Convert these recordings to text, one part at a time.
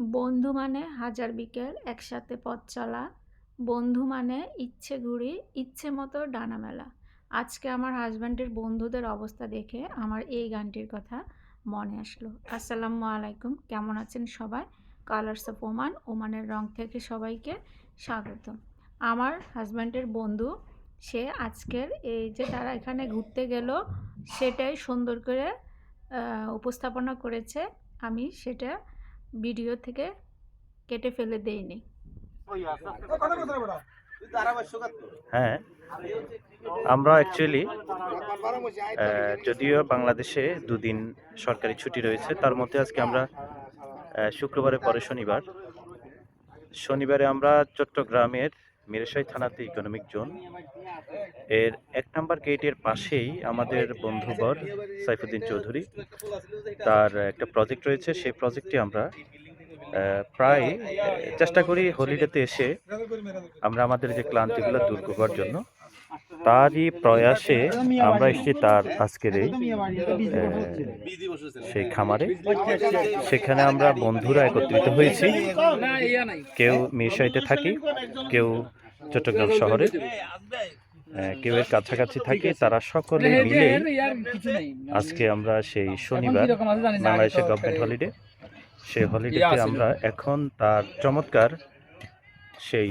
বন্ধু মানে হাজার বিকেল, একসাথে পথ চলা। বন্ধু মানে ইচ্ছে ঘুরি, ইচ্ছে মতো ডানা মেলা। আজকে আমার হাজব্যান্ডের বন্ধুদের অবস্থা দেখে আমার এই গানটির কথা মনে আসলো। আসসালামু আলাইকুম, কেমন আছেন সবাই? কালার্স অফ ওমান ওমানের রং থেকে সবাইকে স্বাগত। আমার হাজব্যান্ডের বন্ধু, সে আজকের এই যে তারা এখানে ঘুরতে গেল, সেটাই সুন্দর করে উপস্থাপনা করেছে। আমি সেটা ভিডিও থেকে কেটে ফেলে দেয়নি হ্যাঁ আমরা অ্যাকচুয়ালি যদিও বাংলাদেশে দুদিন সরকারি ছুটি রয়েছে তার মধ্যে আজকে আমরা শুক্রবারে শুক্রবারের পরে শনিবার। শনিবারে আমরা চট্টগ্রামের মিরেশাই থানাতে ইকোনমিক জোন এর এক নম্বর গেটের পাশেই আমাদের বন্ধুবর সাইফুদ্দিন চৌধুরী, তার একটা প্রজেক্ট রয়েছে। সেই প্রজেক্টটি আমরা প্রায় চেষ্টা করি হোলিডেতে এসে আমরা আমাদের যে ক্লান্তিগুলো দূর করবার জন্য। তারই প্রয়াসে আমরা এসেছি তার আজকের এই সেই খামারে। সেখানে আমরা বন্ধুরা একত্রিত হয়েছি। কেউ মিরসাইতে থাকি কেউ চট্টগ্রাম শহরে। কেউ এর কাছাকাছি থাকি তারা সকলে মিলে আজকে আমরা সেই শনিবার বাংলাদেশের গভর্নমেন্ট হলিডে সেই হলিডেতে আমরা এখন তার চমৎকার সেই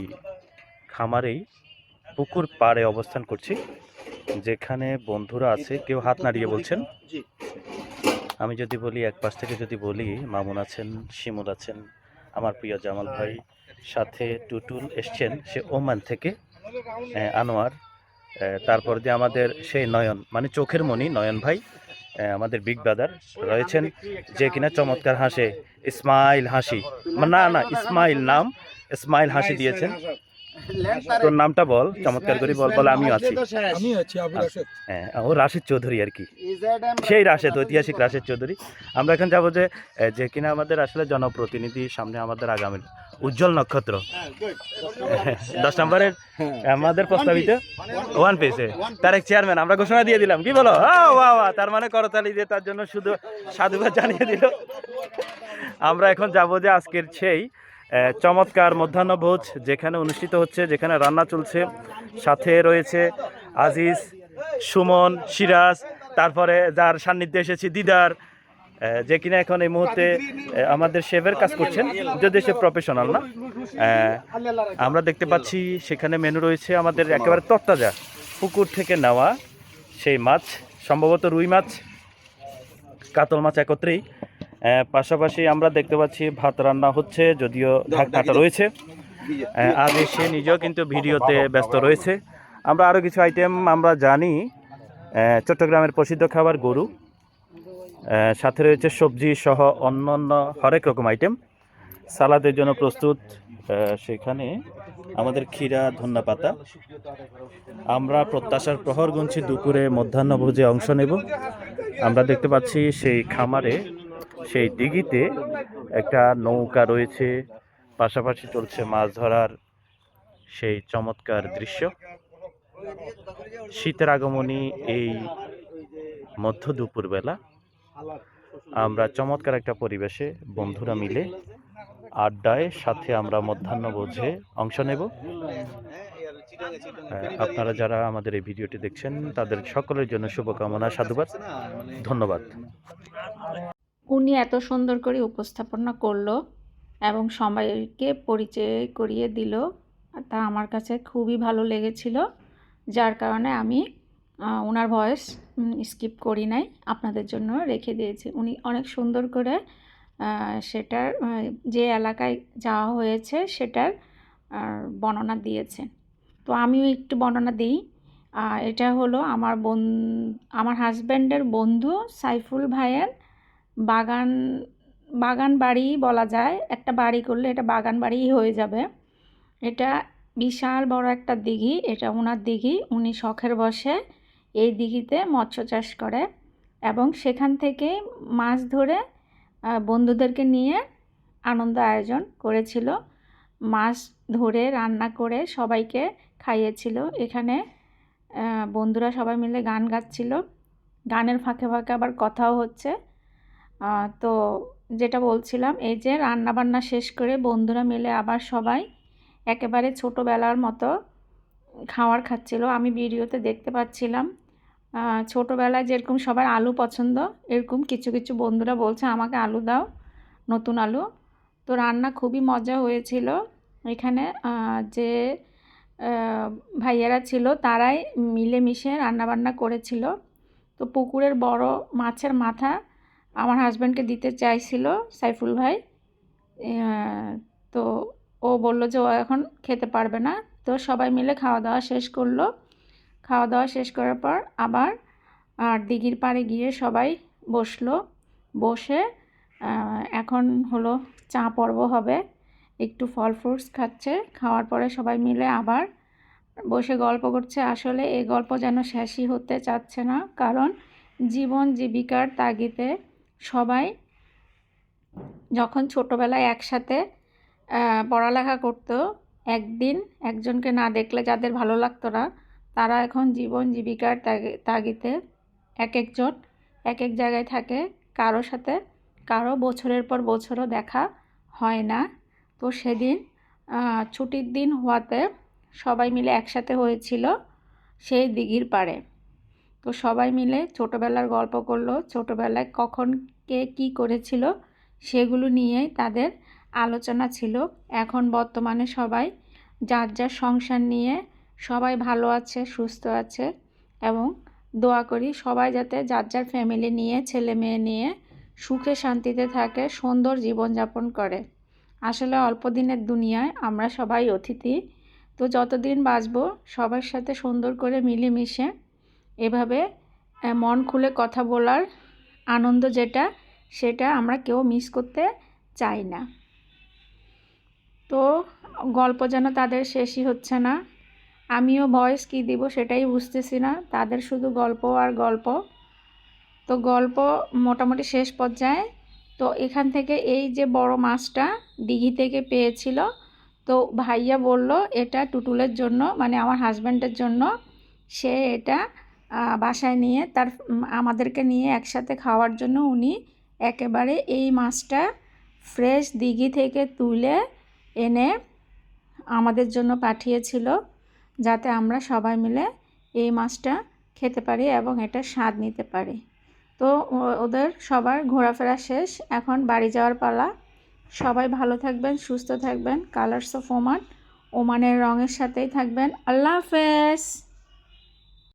খামারেই পুকুর পাড়ে অবস্থান করছি যেখানে বন্ধুরা আছে কেউ হাত নাড়িয়ে বলছেন। আমি যদি বলি এক পাশ থেকে যদি বলি মামুন আছেন শিমুল আছেন আমার প্রিয় জামাল ভাই সাথে টুটুল এসছেন সে ওমান থেকে আনোয়ার তারপর দিয়ে আমাদের সেই নয়ন মানে চোখের মণি নয়ন ভাই আমাদের বিগ ব্রাদার রয়েছেন যে কিনা চমৎকার হাসে ইসমাইল হাসি না না ইসমাইল নাম ইসমাইল হাসি দিয়েছেন। তোর নামটা বল চমৎকার করে বল বলে আমিও আছি। আমি আছি হ্যাঁ ও রাশেদ চৌধুরী আর কি। সেই রাশেদ ঐতিহাসিক রাশেদ চৌধুরী। আমরা এখন যাব যে যে কিনা আমাদের আসলে জনপ্রতিনিধি সামনে আমাদের আগামীর উজ্জ্বল নক্ষত্র। দশ নম্বরের আমাদের প্রস্তাবিত ওয়ান পেসে তার এক চেয়ারম্যান আমরা ঘোষণা দিয়ে দিলাম কি বলো? আহ, ওয়া ওয়া তার মানে করতালি দিয়ে তার জন্য শুধু সাধুবাদ জানিয়ে দিল। আমরা এখন যাব যে আজকের সেই চমৎকার মধ্যাহ্নভোজ যেখানে অনুষ্ঠিত হচ্ছে, যেখানে রান্না চলছে। সাথে রয়েছে আজিজ, সুমন, সিরাজ, তারপরে যার সান্নিধ্যে এসেছি দিদার যে কিনা এখন এই মুহূর্তে আমাদের শেফের কাজ করছেন যদি সে প্রফেশনাল না। আমরা দেখতে পাচ্ছি সেখানে মেনু রয়েছে আমাদের একেবারে তত্তাজা পুকুর থেকে নেওয়া সেই মাছ, সম্ভবত রুই মাছ, কাতল মাছ একত্রেই। পাশাপাশি আমরা দেখতে পাচ্ছি ভাত রান্না হচ্ছে যদিও ঢাকনাটা রয়েছে। আজ সে নিজেও কিন্তু ভিডিওতে ব্যস্ত রয়েছে। আমরা আরও কিছু আইটেম আমরা জানি। চট্টগ্রামের প্রসিদ্ধ খাবার গরু। সাথে রয়েছে সবজি সহ অন্য অন্য হরেক রকম আইটেম সালাদের জন্য প্রস্তুত সেখানে আমাদের ক্ষীরা ধন্যা পাতা। আমরা প্রত্যাশার প্রহর গুনছি দুপুরে মধ্যাহ্নভোজে অংশ নেব। আমরা দেখতে পাচ্ছি সেই খামারে সেই দিঘিতে একটা নৌকা রয়েছে। পাশাপাশি চলছে মাছ ধরার সেই চমৎকার দৃশ্য। শীতের আগমনী এই মধ্য দুপুরবেলা। আমরা চমৎকার একটা পরিবেশে বন্ধুরা মিলে আড্ডায় সাথে আমরা মধ্যাহ্নভোজে অংশ নেব। আহ, আপনারা যারা আমাদের এই ভিডিওটি দেখছেন তাদের সকলের জন্য শুভকামনা সাধুবাদ। ধন্যবাদ। উনি এত সুন্দর করে উপস্থাপনা করল এবং সবাইকে পরিচয় করিয়ে দিল, তা আমার কাছে খুবই ভালো লেগেছিল, যার কারণে আমি ওনার ভয়েস স্কিপ করি নাই, আপনাদের জন্য রেখে দিয়েছি। উনি অনেক সুন্দর করে সেটার যে এলাকায় যাওয়া হয়েছে সেটার বর্ণনা দিয়েছেন তো আমিও একটু বর্ণনা দিই এটা হলো আমার বন আমার হাজব্যান্ডের বন্ধু সাইফুল ভাইয়ের বাগান বাগান বাড়ি বলা যায়। একটা বাড়ি করলে এটা বাগান বাড়িই হয়ে যাবে। এটা বিশাল বড় একটা দিঘি, এটা ওনার দিঘি, উনি শখের বসে এই দিঘিতে মৎস্য চাষ করে এবং সেখান থেকে মাছ ধরে বন্ধুদেরকে নিয়ে আনন্দ আয়োজন করেছিল। মাছ ধরে রান্না করে সবাইকে খাইয়েছিল। এখানে বন্ধুরা সবাই মিলে গান গাচ্ছিল। গানের ফাঁকে ফাঁকে আবার কথাও হচ্ছে। তো যেটা বলছিলাম, এই যে রান্নাবান্না শেষ করে বন্ধুরা মিলে আবার সবাই একেবারে ছোটোবেলার মতো খাওয়ার খাচ্ছিল। আমি ভিডিওতে দেখতে পাচ্ছিলাম ছোটোবেলায় যেরকম সবার আলু পছন্দ, এরকম কিছু কিছু বন্ধুরা বলছে, আমাকে আলু দাও, নতুন আলু। তো রান্না খুবই মজা হয়েছিল। এখানে যে ভাইয়ারা ছিল, তারাই মিলেমিশে রান্নাবান্না করেছিল। তো পুকুরের বড় মাছের মাথা আমার হাজব্যান্ডকে দিতে চাইছিল সাইফুল ভাই। তো ও বলল যে ও এখন খেতে পারবে না। তো সবাই মিলে খাওয়া দাওয়া শেষ করল। খাওয়া দাওয়া শেষ করার পর আবার আর দিঘির পাড়ে গিয়ে সবাই বসল। বসে এখন হলো চা পর্ব হবে। একটু ফল ফ্রুটস খাচ্ছে। খাওয়ার পরে সবাই মিলে আবার বসে গল্প করছে। আসলে এই গল্প যেন শেষই হতে চাচ্ছে না। কারণ জীবন জীবিকার তাগিদে সবাই যখন ছোটোবেলায় একসাথে পড়ালেখা করতো, একদিন একজনকে না দেখলে যাদের ভালো লাগতো না, তারা এখন জীবন জীবিকার তাগি- তাগিদে এক একজন এক এক জায়গায় থাকে, কারও সাথে কারও বছরের পর বছরও দেখা হয় না। তো সেদিন ছুটির দিন হওয়াতে সবাই মিলে একসাথে হয়েছিল সেই দিঘির পাড়ে। তো সবাই মিলে ছোটোবেলার গল্প করল। ছোটোবেলায় কখন কে কী করেছিল সেগুলো নিয়েই তাদের আলোচনা ছিল। এখন বর্তমানে সবাই যার যার সংসার নিয়ে সবাই ভালো আছে, সুস্থ আছে এবং দোয়া করি সবাই যাতে যার যার ফ্যামিলি নিয়ে, ছেলে মেয়ে নিয়ে সুখে শান্তিতে থাকে, সুন্দর জীবনযাপন করে। আসলে অল্প দিনের দুনিয়ায় আমরা সবাই অতিথি। তো যতদিন বাঁচবো সবার সাথে সুন্দর করে মিলেমিশে এভাবে মন খুলে কথা বলার আনন্দ যেটা, সেটা আমরা কেউ মিস করতে চাই না। তো, গল্প যেন তাদের শেষই হচ্ছে না। আমিও ভয়েস কী দিব সেটাই বুঝতেছি না। তাদের শুধু গল্প আর গল্প। তো গল্প মোটামুটি শেষ পর্যায়ে। তো এখান থেকে এই যে বড় মাছটা দিঘি থেকে পেয়েছিল, তো ভাইয়া বলল, এটা টুটুলের জন্য মানে আমার হাজব্যান্ডের জন্য, সে এটা বাসায় নিয়ে তার আমাদেরকে নিয়ে একসাথে খাওয়ার জন্য উনি একেবারে এই মাছটা ফ্রেশ দিঘি থেকে তুলে এনে আমাদের জন্য পাঠিয়েছিল যাতে আমরা সবাই মিলে এই মাছটা খেতে পারি এবং এটা স্বাদ নিতে পারি। তো ওদের সবার ঘোরাফেরা শেষ। এখন বাড়ি যাওয়ার পালা। সবাই ভালো থাকবেন, সুস্থ থাকবেন। কালার্স অফ ওমান ওমানের রঙের সাথেই থাকবেন। আল্লাহ হাফেজ!